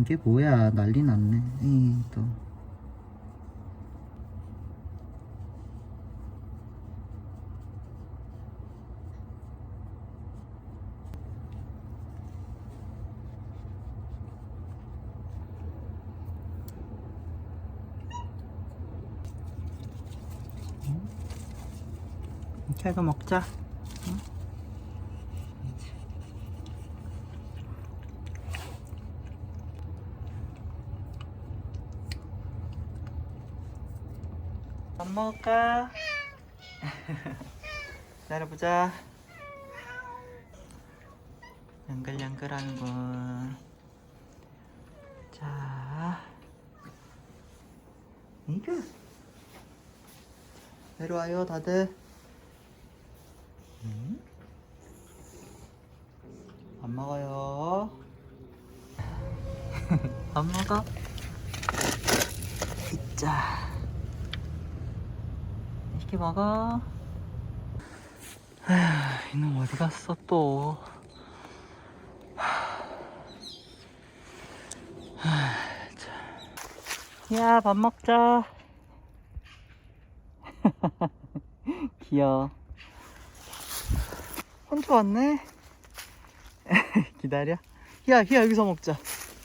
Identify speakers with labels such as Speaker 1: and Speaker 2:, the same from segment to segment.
Speaker 1: 이게 뭐야? 난리 났네. 에이, 또. 이거 먹자 먹을까? 기다려보자. 양글양글하는군. 자. 이거 내려와요 다들. 음? 밥 먹어요. 밥 먹어? 있자 맛있게 먹어. 에휴, 이놈 어디 갔어 또? 야, 밥 먹자. 귀여워. 콘초 왔네. 기다려. 희야, 희야 여기서 먹자.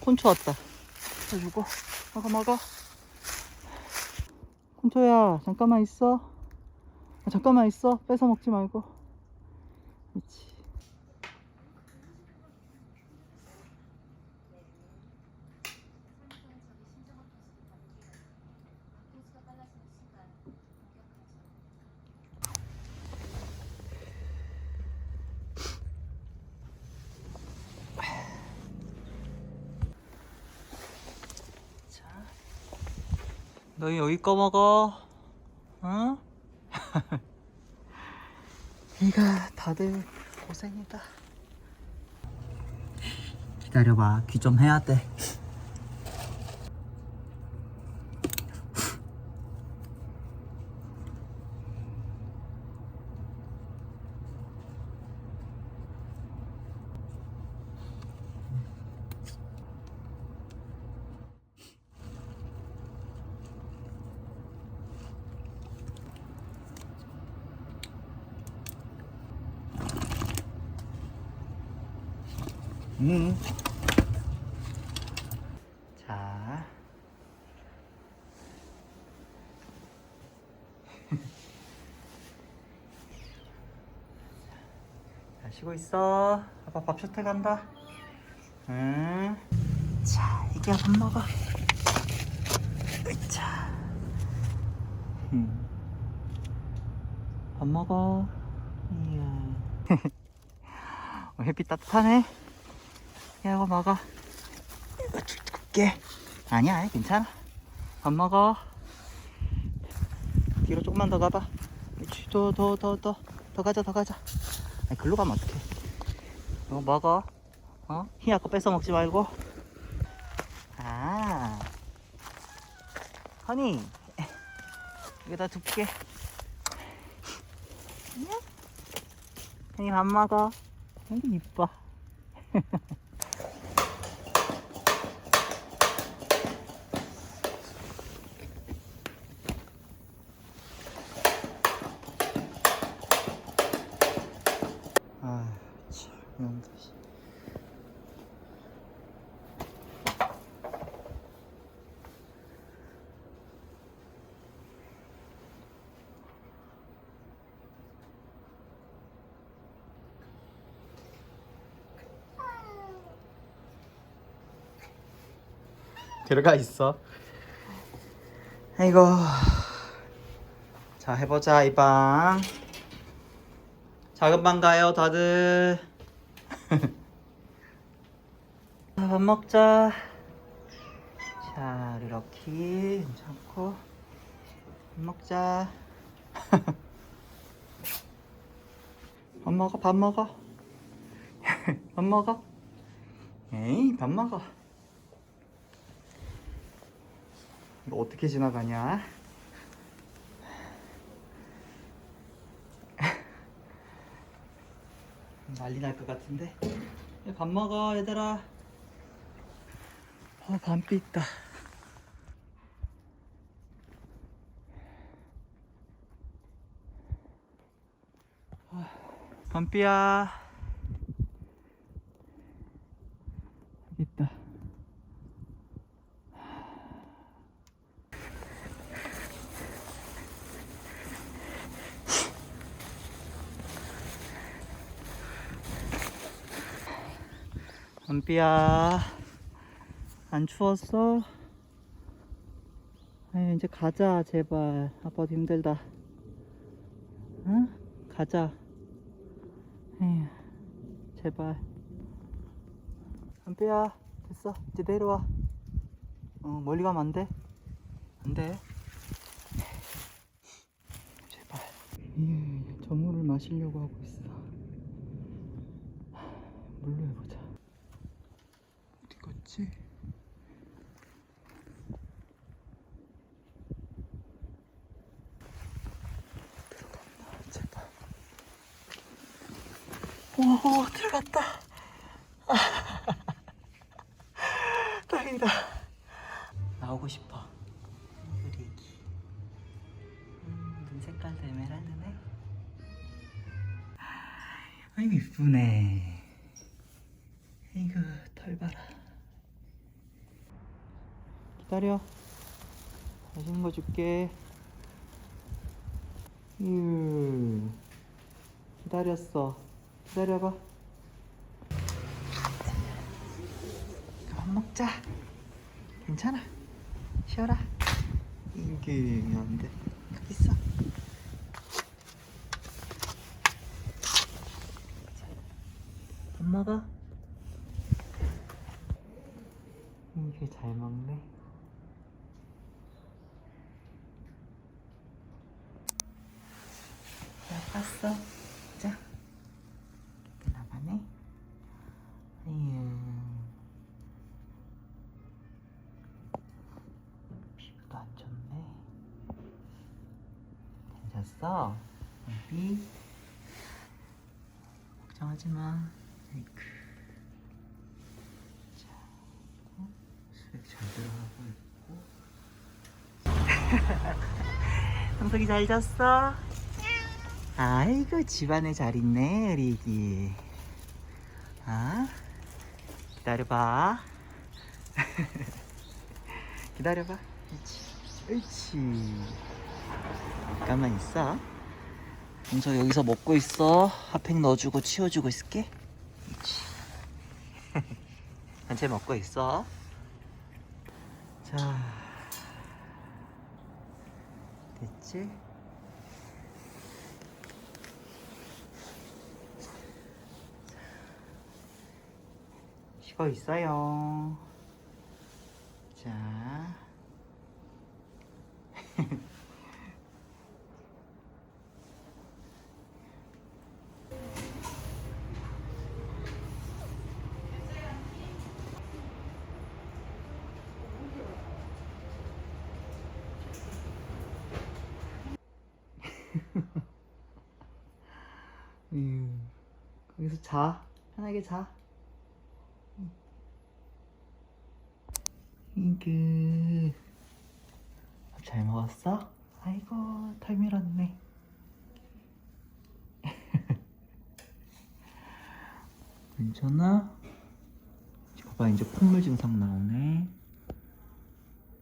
Speaker 1: 콘초 왔다. 해주고 먹어 먹어. 콘초야 잠깐만 있어 아, 잠깐만 있어. 뺏어 먹지 말고. 그렇지 자 너희 여기 거 먹어. 어? 이가 다들 고생이다. 기다려봐. 귀 좀 해야 돼. 음. 자. 자, 쉬고 있어. 아빠 밥 셔틀 간다. 응. 자, 이게 밥 먹어. 으차. 음. 밥 먹어. 이야. 어, 햇빛 따뜻하네. 야, 이거 먹어. 이거 줄게. 아니야, 괜찮아. 밥 먹어. 뒤로 조금만 더 가봐. 더, 더, 더, 더. 더 가자, 더 가자. 아니, 글로 가면 어떡해. 이거 먹어. 어? 희야 거 뺏어 먹지 말고. 아. 허니. 여기다 둘게. 형이 밥 먹어. 여기 이뻐. 아, 참, 이놈들. 들어가 있어. 아이고. 자, 해보자, 이 방. 작은 방 가요, 다들. 자, 밥 먹자. 자, 이렇게 괜찮고. 밥 먹자. 밥 먹어, 밥 먹어. 밥 먹어. 에이, 밥 먹어. 이거 어떻게 지나가냐? 난리 날 것 같은데. 야, 밥 먹어, 얘들아. 어, 밤비 있다. 아, 밤비야. 여기 있다. 밤비야. 안 추웠어? 아유, 이제 가자, 제발. 아빠도 힘들다. 응? 가자. 에휴, 제발. 한빼야, 됐어. 이제 내려와. 어, 멀리 가면 안 돼. 안 돼. 제발. 이 저물을 마시려고 하고 있어. 물로 해보자. 갔지? 들어갔나? 제발. 오, 들어갔다. 다행이다. 나오고 싶어. 우리 애기. 음, 눈 색깔도 에메랄드네. 아이고, 이쁘네. 이거 털 봐라. 기다려. 맛있는 거 줄게. 음. 기다렸어. 기다려봐. 그만 먹자. 괜찮아. 쉬어라. 이게 안 돼. 여기 있어. 자, 밥 먹어. 이게 잘 먹네. 봤어. 자. 나가네. 아유. 피부도 안 좋네. 괜찮았어? 여기. 걱정하지 마. 아이쿠. 자, 어? 수액 잘 들어가고 있고. 형석이 잘 잤어? 아이고 집안에 잘 있네 우리 애기. 아 기다려봐. 기다려봐. 옳지 옳지. 잠깐만 있어. 용서 여기서 먹고 있어. 핫팩 넣어주고 치워주고 있을게. 한채 먹고 있어. 자 됐지? 쉬고 있어요. 자. 음, 거기서 자. 편하게 자. 이그 잘 먹었어? 아이고 털 밀었네. 괜찮아? 봐봐 이제 콧물 증상 나오네.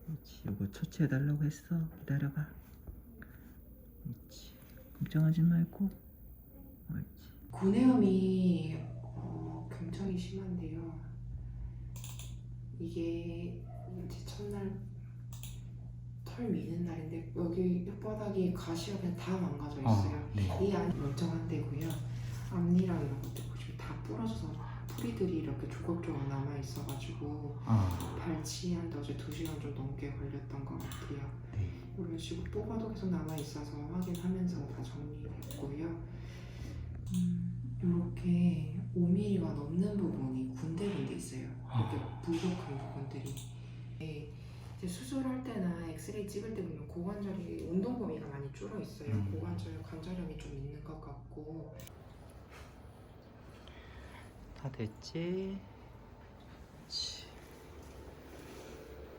Speaker 1: 그렇지 이거 처치해달라고 했어. 기다려봐. 그렇지. 걱정하지 말고. 옳지.
Speaker 2: 고뇌염이 어, 굉장히 심한데요. 이게 이 제 첫날 털 미는 날인데 여기 혓바닥이 가시가 그냥 다 망가져 있어요.
Speaker 1: 네.
Speaker 2: 이 안이 멀쩡한 데고요. 앞니랑 이런 것들 보시면 다 부러져서 풀이들이 이렇게 조각조각 남아 있어가지고
Speaker 1: 아,
Speaker 2: 발치한데 어제 2시간 좀 넘게 걸렸던 것 같아요.
Speaker 1: 네.
Speaker 2: 이런 식으로 뽑아도 계속 남아 있어서 확인하면서 다 정리됐고요. 음, 이렇게 5mm가 넘는 부분이 군데군데 있어요. 이렇게
Speaker 1: 아.
Speaker 2: 부족한 부분들이. 네, 이제 수술할 때나 엑스레이 찍을 때 보면 고관절이 운동 범위가 많이 줄어 있어요.
Speaker 1: 음.
Speaker 2: 고관절 관절염이 좀 있는 것 같고.
Speaker 1: 다 됐지?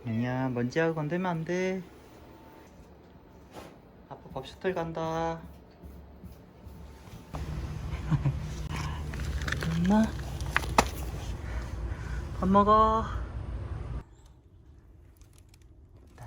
Speaker 1: 아니야 먼지하고 건들면 안 돼 아빠 밥 셔틀 간다 엄마 밥 먹어 나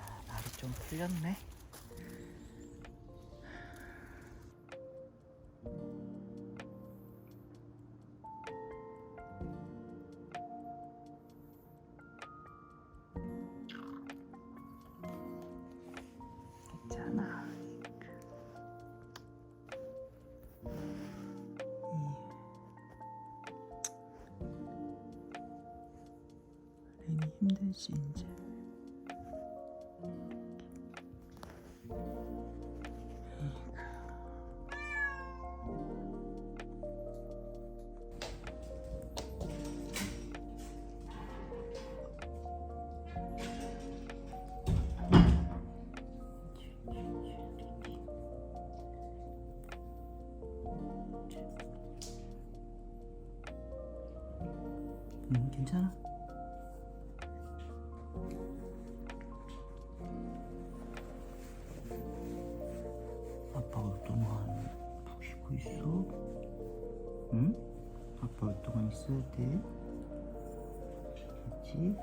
Speaker 1: 레니 힘들지 이제. 괜찮아. 아빠가 동안 푹 쉬고 있어? 응? 아빠 동안 있어야 돼. 그치?